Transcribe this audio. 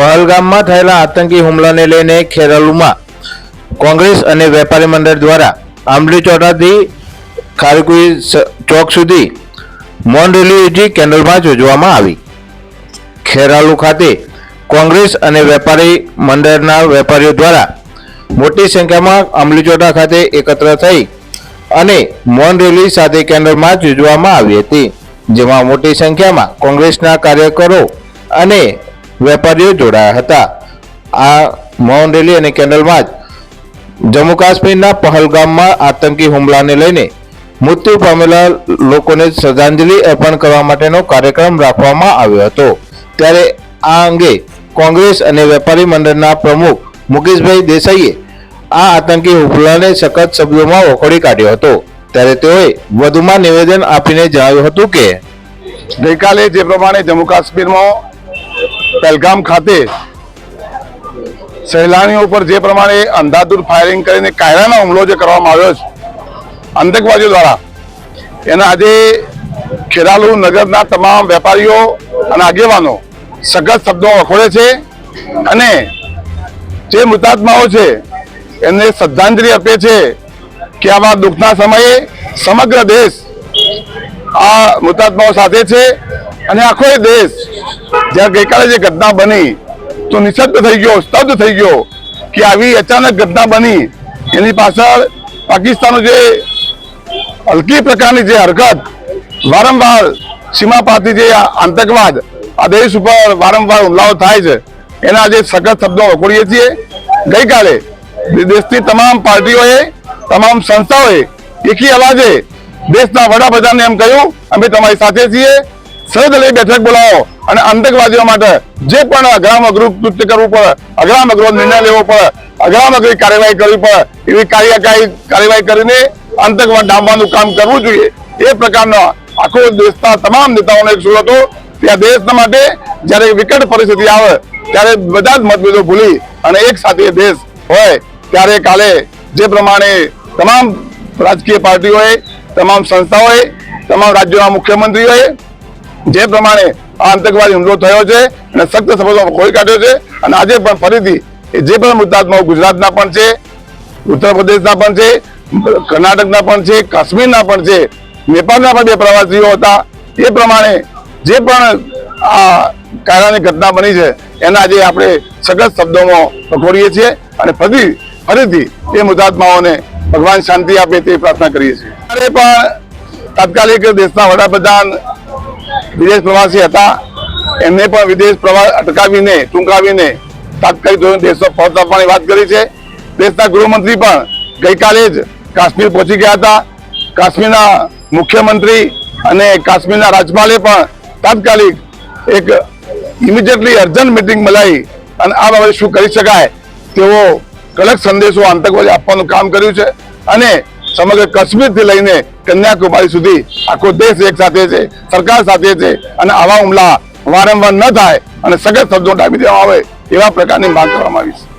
પહલગામમાં થયેલા આતંકી હુમલાને લઈને ખેરાલુમાં કોંગ્રેસ અને વેપારી મંડળ દ્વારા આંબલી ચોટાથી ખારકુઈ ચોક સુધી મૌન રેલી યોજી કેન્ડલ યોજવામાં આવી. ખેરાલુ ખાતે કોંગ્રેસ અને વેપારી મંડળના વેપારીઓ દ્વારા મોટી સંખ્યામાં આંબલીચોટા ખાતે એકત્ર થઈ અને મૌન રેલી સાથે કેન્ડલ માર્ચ યોજવામાં આવી હતી, જેમાં મોટી સંખ્યામાં કોંગ્રેસના કાર્યકરો અને વેપારીઓ જોડાયા હતા. આ મૌન રેલી અને કેન્ડલ માર્ચ જમ્મુ કાશ્મીરના પહલગામમાં આતંકી હુમલાને લઈને મૃત્યુ પામેલા લોકોને શ્રદ્ધાંજલિ અર્પણ કરવા માટેનો કાર્યક્રમ રાખવામાં આવ્યો હતો. ત્યારે આ અંગે કોંગ્રેસ અને વેપારી મંડળના પ્રમુખ મુકેશભાઈ દેસાઈએ આ આતંકી હુમલાને સખત શબ્દોમાં વખોડી કાઢ્યો હતો. ત્યારે તેઓએ વધુમાં નિવેદન આપીને જણાવ્યું હતું કે ગઈકાલે જે પ્રમાણે જમ્મુ કાશ્મીરમાં પહેલગામ ખાતે સહેલાણીઓ ઉપર જે પ્રમાણે અંધાધૂર ફાયરિંગ કરીને કાયરાનો હુમલો જે કરવામાં આવ્યો છે, આતંકવાદીઓ દ્વારા, એના આજે ખેરાલુ નગરના તમામ વેપારીઓ અને આગેવાનો સખત શબ્દો વખોડે છે અને જે મૃતાત્માઓ છે, એમને શ્રદ્ધાંજલિ આપે છે કે આવા દુઃખના સમયે સમગ્ર દેશ આ મૃતાત્માઓ સાથે છે અને આખો દેશ જ્યારે ગઈકાલે જે ઘટના બની, તો નિશબ્દ થઈ ગયો, સ્તબ્ધ થઈ ગયો કે આવી અચાનક ઘટના બની. એની પાછળ પાકિસ્તાનનું જે હલકી પ્રકારની જે હરકત, વારંવાર સીમા પારથી જે આતંકવાદ, આ દેશ ઉપર વારંવાર હુમલાઓ થાય છે, એના જે સખત શબ્દો વખોડીએ છીએ. ગઈકાલે દેશની તમામ પાર્ટીઓએ, તમામ સંસ્થાઓએ એકી અવાજે દેશના વડાપ્રધાનને એમ કહ્યું, અમે તમારી સાથે છીએ સર્વદલીય બેઠક બોલાવો અને આતંકવાદીઓ માટે જે પણ અઘરામ અઘરું કૃત્ય કરવું પડે અઘરામ અઘરો નિર્ણય લેવો પડે અઘરામ અઘરી કાર્યવાહી કરવી પડે, એવી કાર્યકારી કાર્યવાહી કરીને આતંકવાદ ડામવાનું કામ કરવું જોઈએ. એ પ્રકારનો આખો દેશના તમામ નેતાઓનો એક સુર હતો. ત્યાં દેશ માટે જ્યારે વિકટ પરિસ્થિતિ આવે, ત્યારે બધા જ મતભેદો ભૂલી અને એક સાથે દેશ હોય, ત્યારે કાલે જે પ્રમાણે તમામ રાજકીય પાર્ટીઓએ, તમામ સંસ્થાઓએ, તમામ રાજ્યોના મુખ્યમંત્રીઓએ જે પ્રમાણે આ આતંકવાદી હુમલો થયો છે અને સખ્ત શબ્દોમાં ખોઈ કાઢ્યો છે અને આજે પણ ફરીથી જે પણ મૃતાત્માઓ ગુજરાતના પણ છે, ઉત્તર પ્રદેશના પણ છે, કર્ણાટકના પણ છે, કાશ્મીરના પણ છે, નેપાળના પણ બે પ્રવાસીઓ હતા. એ પ્રમાણે જે પણ આ કાયદાની ઘટના બની છે, એના આજે આપણે સખત શબ્દોમાં વખોડીએ છીએ અને ફરી, ફરીથી એ મૃતાત્માઓને ભગવાન શાંતિ આપે તે પ્રાર્થના કરીએ છીએ. ત્યારે પણ તાત્કાલિક દેશના વડાપ્રધાન વિદેશ પ્રવાસી હતા. એમને પણ વિદેશ પ્રવાસ અટકાવીને ટૂંકાવીને તાત્કાલિક ધોરણે દેશમાં પરત આપવાની વાત કરી છે. દેશના ગૃહમંત્રી પણ ગઈકાલે જ કાશ્મીર પહોંચી ગયા હતા. કાશ્મીરના મુખ્યમંત્રી અને કાશ્મીરના રાજપાલે પણ તાત્કાલિક એક ઇમિડિયેટલી અર્જન્ટ મિટિંગ બોલાવી અને આ બાબતે શું કરી શકાય તેવો કડક સંદેશો આતંકવાદી આપવાનું કામ કર્યું છે. અને સમગ્ર કાશ્મીરથી લઈને કન્યાકુમારી સુધી આખો દેશ એક સાથે છે, સરકાર સાથે છે અને આવા હુમલા વારંવાર ન થાય અને સખત શબ્દો ડામી દેવામાં આવે એવા પ્રકારની માંગ કરવામાં આવી છે.